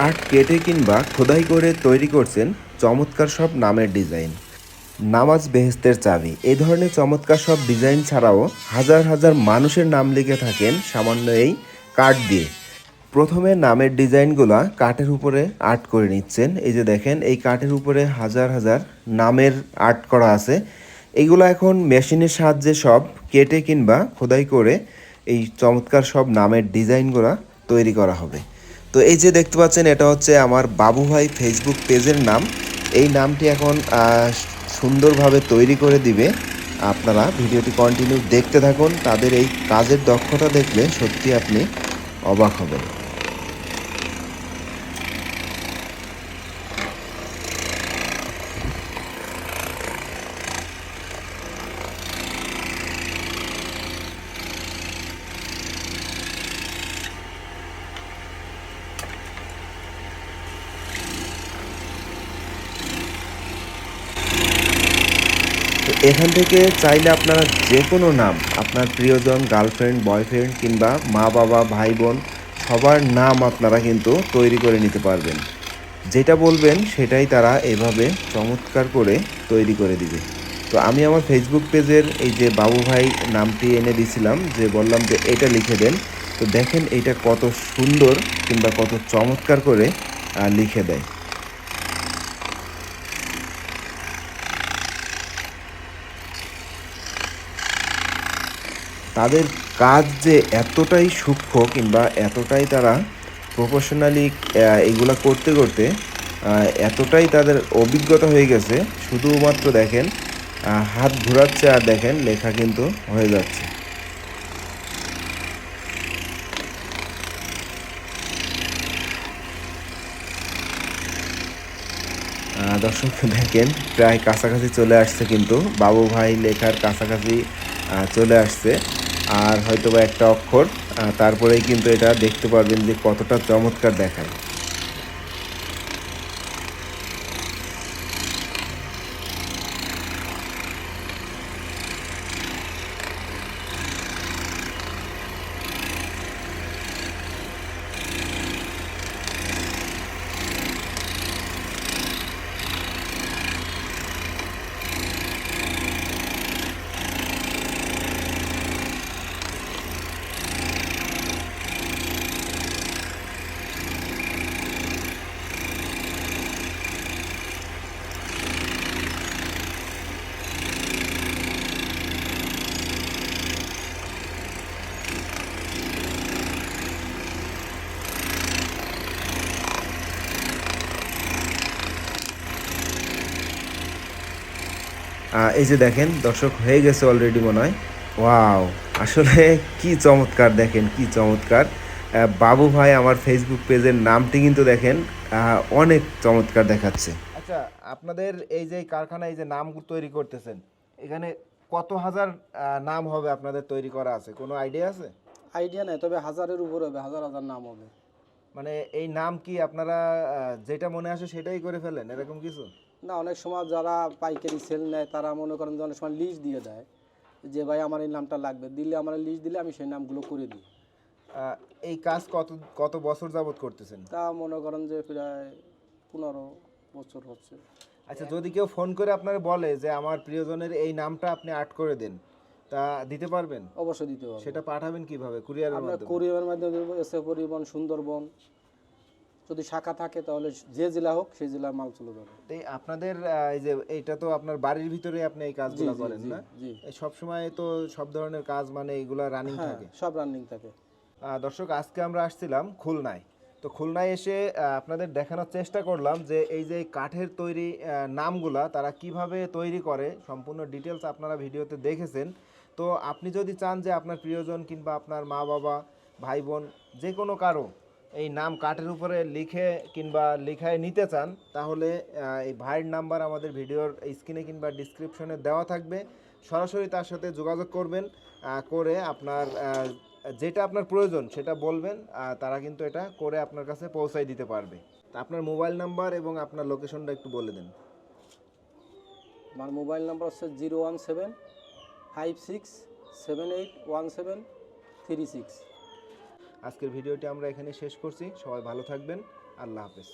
কাঠ কেটে কিংবা খোদাই করে তৈরি করছেন চমৎকার সব নামের ডিজাইন। নামাজ বেহেস্তের চাবি। এই ধরনের চমৎকার সব ডিজাইন ছাড়াও হাজার হাজার মানুষের নাম লিখে থাকেন সামান্য এই কাঠ দিয়ে। প্রথমে নামের ডিজাইনগুলা কাঠের উপরে আর্ট করে নিচ্ছেন। এই যে দেখেন, এই কাঠের উপরে হাজার হাজার নামের আর্ট করা আছে। এইগুলো এখন মেশিনের সাহায্যে সব কেটে কিংবা খোদাই করে এই চমৎকার সব নামের ডিজাইনগুলো তৈরি করা হবে। তো এই যে দেখতে পাচ্ছেন, এটা হচ্ছে আমার বাবু ভাই ফেসবুক পেজের নাম। এই নামটি এখন সুন্দরভাবে তৈরি করে দিবে। আপনারা ভিডিওটি কন্টিনিউ দেখতে থাকুন। তাদের এই কাজের দক্ষতা দেখলে সত্যি আপনি অবাক হবেন। এখান থেকে চাইলে আপনারা যে কোনো নাম, আপনার প্রিয়জন গার্লফ্রেন্ড বয়ফ্রেন্ড কিংবা মা বাবা, ভাই বোন, সবার নাম আপনারা কিন্তু তৈরি করে নিতে পারবেন। যেটা বলবেন সেটাই তারা এভাবে চমৎকার করে তৈরি করে দিবে। তো আমি আমার ফেসবুক পেজের এই যে বাবু ভাই নামটি এনে দিছিলাম, যে বললাম যে এটা লিখে দেন। তো দেখেন এটা কত সুন্দর কিংবা কত চমৎকার করে লিখে দেয়। তাদের কাজ যে এতটাই সূক্ষ্ম কিংবা এতটাই তারা প্রফেশনালি এগুলা করতে করতে এতটাই তাদের অভিজ্ঞতা হয়ে গেছে, শুধুমাত্র দেখেন হাত ঘোরাচ্ছে আর দেখেন লেখা কিন্তু হয়ে যাচ্ছে। দর্শক, দেখেন, প্রায় কাছাকাছি চলে আসছে কিন্তু বাবু ভাই লেখার কাছাকাছি চলে আসছে। আর হয়তো বা একটা অক্ষর তারপরেই কিন্তু এটা দেখতে পারবেন যে কতটা চমৎকার দেখায়। এই যে দেখেন দর্শক হয়ে গেছে অলরেডি মনে হয়। ওয়াও আসলে কি চমৎকার দেখেন কি চমৎকার। বাবু ভাই আমার ফেসবুক পেজের নামটি কিন্তু দেখেন অনেক চমৎকার দেখাচ্ছে। আচ্ছা আপনাদের এই যে কারখানায় যে নাম তৈরি করতেছেন এখানে কত হাজার নাম হবে আপনাদের তৈরি করা আছে? কোনো আইডিয়া আছে? আইডিয়া নেই তবে হাজারের উপর হবে হাজার হাজার নাম হবে। মানে এই নাম কি আপনারা যেটা মনে আসে সেটাই করে ফেলেন এরকম কিছু? না অনেক সময় যারা পাইকারি সেল নেয় তারা মনে করেন যে অনেক সময় লিস্ট দিয়ে দেয় যে ভাই আমার এই নামটা লাগবে। দিলে আমার লিস্ট দিলে আমি সেই নামগুলো করে দিই। এই কাজ কত কত বছর যাবত করতেছেন? তা মনে করেন যে প্রায় পনেরো বছর হচ্ছে। আচ্ছা যদি কেউ ফোন করে আপনার বলে যে আমার প্রিয়জনের এই নামটা আপনি আর্ট করে দেন তা দিতে পারবেন? অবশ্যই দিতে হবে সেটা পাঠাবেন কীভাবে? কুরিয়ারের মাধ্যমে? কোরিয়ার মাধ্যমে এসে পরিবহন সুন্দরবন যদি শাখা থাকে তাহলে যে জেলা হোক সেই জেলার মাল চলে যাবে। এই আপনাদের এই যে এইটা তো আপনার বাড়ির ভিতরে আপনি এই কাজগুলো করেন না? এই সব সময় তো সব ধরনের কাজ মানে এইগুলা রানিং হ্যাঁ থাকে। সব রানিং থাকে। দর্শক আজকে আমরা আসছিলাম খুলনায়। তো খুলনায় এসে আপনাদের দেখানোর চেষ্টা করলাম যে এই যে কাঠের তৈরি নামগুলা তারা কীভাবে তৈরি করে সম্পূর্ণ ডিটেলস আপনারা ভিডিওতে দেখেছেন। তো আপনি যদি চান যে আপনার প্রিয়জন কিংবা আপনার মা বাবা ভাই বোন যে কোনো কারও এই নাম কাঠের উপরে লিখে কিংবা লিখায় নিতে চান, তাহলে এই ভাইয়ের নাম্বার আমাদের ভিডিওর স্ক্রিনে কিংবা ডিসক্রিপশনে দেওয়া থাকবে। সরাসরি তার সাথে যোগাযোগ করবেন করে আপনার যেটা আপনার প্রয়োজন সেটা বলবেন তারা কিন্তু এটা করে আপনার কাছে পৌঁছাই দিতে পারবে। আপনার মোবাইল নাম্বার এবং আপনার লোকেশনটা একটু বলে দেন। আমার মোবাইল নাম্বার হচ্ছে zero one seven five six seven eight one seven three six. আজকের ভিডিওটি আমরা এখানে শেষ করছি। সবাই ভালো থাকবেন। আল্লাহ হাফেজ।